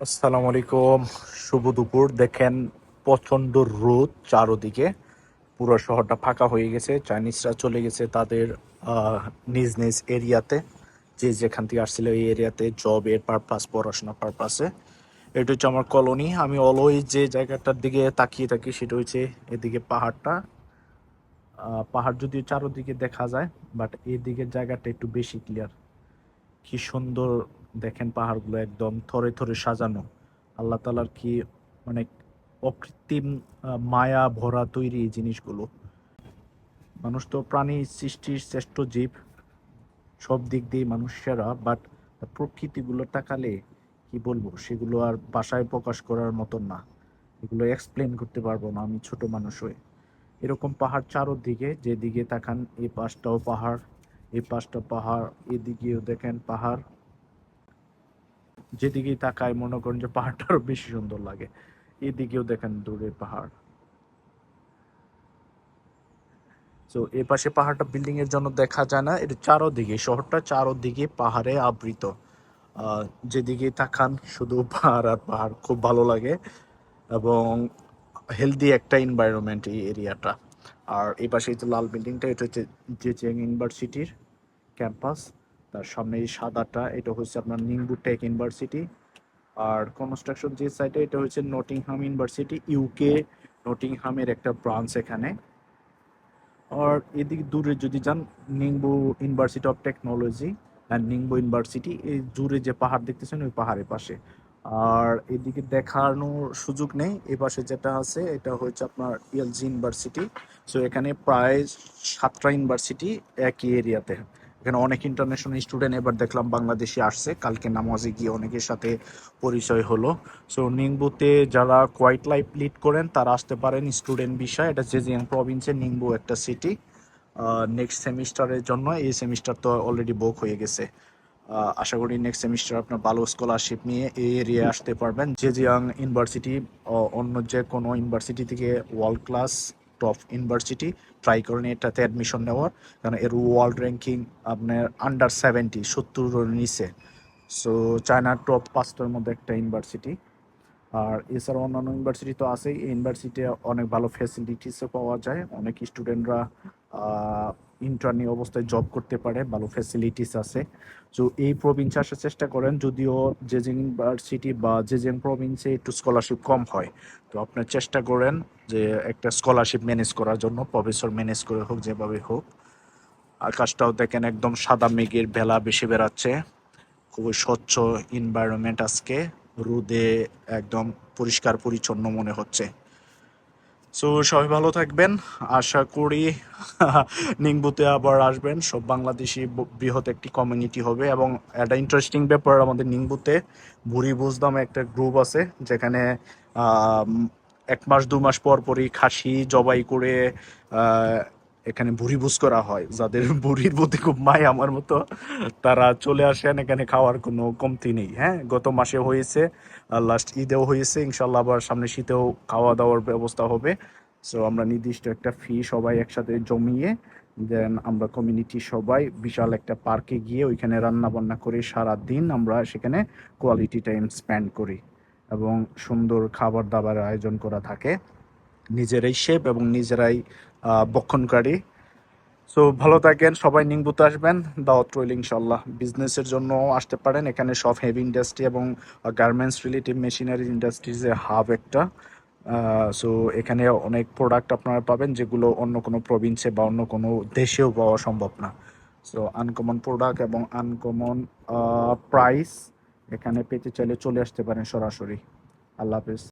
আসসালামু আলাইকুম। শুভ দুপুর। দেখেন প্রচণ্ড রোদ চারোদিকে। পুরো শহরটা ফাঁকা হয়ে গেছে। চাইনিজরা চলে গেছে তাদের নিজ নিজ এরিয়াতে। যে যেখান থেকে আসছিল এই এরিয়াতে জবের পারপাস পড়াশোনার পারপাসে এটা হচ্ছে আমার কলোনি আমি অলওয়েজ যে জায়গাটার দিকে তাকিয়ে থাকি সেটা হচ্ছে এদিকে পাহাড়টা। পাহাড় যদিও চারোদিকে দেখা যায় বাট এদিকের জায়গাটা একটু বেশি ক্লিয়ার কি সুন্দর দেখেন পাহাড়গুলো একদম থরে থরে সাজানো। আল্লাহ তালার কি মানে অকৃত্রিম মায়া ভরা তৈরি এই জিনিসগুলো। মানুষ তো প্রাণী সৃষ্টির শ্রেষ্ঠ জীব, সব দিক দিয়ে মানুষেরা বাট প্রকৃতিগুলো তাকালে কি বলব, সেগুলো আর বাসায় প্রকাশ করার মতন না। এগুলো এক্সপ্লেন করতে পারব না আমি ছোট মানুষ হয়ে। এরকম পাহাড় চারোদিকে, যেদিকে তাকান এই পাশটাও পাহাড় এই পাশটা পাহাড়, এদিকেও দেখেন পাহাড়। যেদিকেই তাকায় মনে করেন যে পাহাড়টা আরও বেশি সুন্দর লাগে। এদিকেও দেখেন দূরে পাহাড়। তো এ পাশে পাহাড়টা বিল্ডিং এর জন্য দেখা যায় না এটা চারোদিকে, শহরটা চারোদিকে পাহাড়ে আবৃত। যেদিকে তাকান, শুধু পাহাড় আর পাহাড় খুব ভালো লাগে এবং হেলদি একটা এনভায়রনমেন্ট এই এরিয়াটা আর এই পাশে যে লাল বিল্ডিংটা এটা হচ্ছে জেচিয়াং ইউনিভার্সিটির ক্যাম্পাস তার সামনে এই সাদাটা, এটা হচ্ছে আপনার নিংবু টেক ইউনিভার্সিটি। আর কনস্ট্রাকশন যে সাইটে, এটা হচ্ছে নটিংহাম ইউনিভার্সিটি ইউকে নটিংহামের একটা ব্রাঞ্চ এখানে। আর এদিকে দূরে যদি যান Ningbo university of technology and Ningbo university, এই দূরে যে পাহাড় দেখতেছেন, ওই পাহাড়ের পাশে। আর এদিকে দেখানোর সুযোগ নেই, এই পাশে যেটা আছে, এটা হচ্ছে আপনার ইএলজি ইউনিভার্সিটি। সো এখানে প্রায় সাতটা ইউনিভার্সিটি একই এরিয়াতে এখানে অনেক ইন্টারন্যাশনাল স্টুডেন্ট এবার দেখলাম বাংলাদেশে আসছে। কালকে নামাজে গিয়ে অনেকের সাথে পরিচয় হলো। সো নিংবুতে যারা কোয়াইট লাইফ লিড করেন, তারা আসতে পারেন স্টুডেন্ট বিষয় এটা জেজিয়াং প্রভিন্সে নিংবু একটা সিটি নেক্সট সেমিস্টারের জন্য এই সেমিস্টার তো অলরেডি বুক হয়ে গেছে। আশা করি নেক্সট সেমিস্টার আপনার ভালো স্কলারশিপ নিয়ে এই এরিয়ায় আসতে পারবেন। জেজিয়াং ইউনিভার্সিটি অন্য যে কোনো ইউনিভার্সিটি থেকে world class top university try করেন এটাতে অ্যাডমিশন নেওয়ার। কারণ এর ওয়ার্ল্ড র্যাঙ্কিং আপনার আন্ডার সেভেন্টি সত্তর নিচে। সো চায়নার টপ পাঁচটার মধ্যে একটা ইউনিভার্সিটি আর এছাড়া অন্যান্য ইউনিভার্সিটি তো আছেই। ইউনিভার্সিটি অনেক ভালো ফ্যাসিলিটিসও পাওয়া যায়। অনেক স্টুডেন্টরা ইন্টার্নি অবস্থায় জব করতে পারে, ভালো ফ্যাসিলিটিস আছে। তো এই প্রভিন্সে আসার চেষ্টা করেন, যদিও জেজিং ইউনিভার্সিটি বা জেজিং প্রভিন্সে একটু স্কলারশিপ কম হয়। তো আপনার চেষ্টা করেন যে একটা স্কলারশিপ ম্যানেজ করার জন্য প্রফেসর ম্যানেজ করে হোক, যেভাবে হোক। আকাশটাও দেখেন একদম সাদা মেঘের বেলা বেশি বেড়াচ্ছে। খুবই স্বচ্ছ এনভায়রনমেন্ট আজকে, রোদে একদম পরিষ্কার পরিচ্ছন্ন মনে হচ্ছে। সো সবাই ভালো থাকবেন। আশা করি নিংবুতে আবার আসবেন। সব বাংলাদেশি বৃহৎ একটি কমিউনিটি হবে এবং একটা ইন্টারেস্টিং ব্যাপার আমাদের নিংবুতে ভুরি বুঝদাম একটা গ্রুপ আছে যেখানে এক মাস, দু মাস পর পরই খাসি জবাই করে এখানে ভুরি বুঝ করা হয়। যাদের ভুরির প্রতি খুব মায় আমার মতো, তারা চলে আসেন, এখানে খাওয়ার কোনো কমতি নেই। হ্যাঁ গত মাসে হয়েছে লাস্ট ঈদেও হয়েছে ইনশাল্লাহ আবার সামনে শীতেও খাওয়া দাওয়ার ব্যবস্থা হবে। সো আমরা নির্দিষ্ট একটা ফি সবাই একসাথে জমিয়ে দেন আমরা কমিউনিটি সবাই বিশাল একটা পার্কে গিয়ে ওইখানে রান্না বান্না করে সারা দিন আমরা সেখানে কোয়ালিটি টাইম স্পেন্ড করি এবং সুন্দর খাবার দাবার আয়োজন করা থাকে। নিজেরাই শেপ এবং নিজেরাই বক্ষণকারী। সো ভালো থাকেন, সবাই নিংবুতে আসবেন, দাওয়াত রইল ইনশাল্লাহ বিজনেসের জন্য আসতে পারেন, এখানে সব হেভি ইন্ডাস্ট্রি এবং গার্মেন্টস রিলেটিভ মেশিনারি ইন্ডাস্ট্রিজের হাব একটা। সো এখানে অনেক প্রোডাক্ট আপনারা পাবেন, যেগুলো অন্য কোনো প্রভিন্সে বা অন্য কোনো দেশেও পাওয়া সম্ভব না। সো আনকমন প্রোডাক্ট এবং আনকমন প্রাইস এখানে পেতে চাইলে চলে আসতে পারেন সরাসরি। আল্লাহ হাফিজ।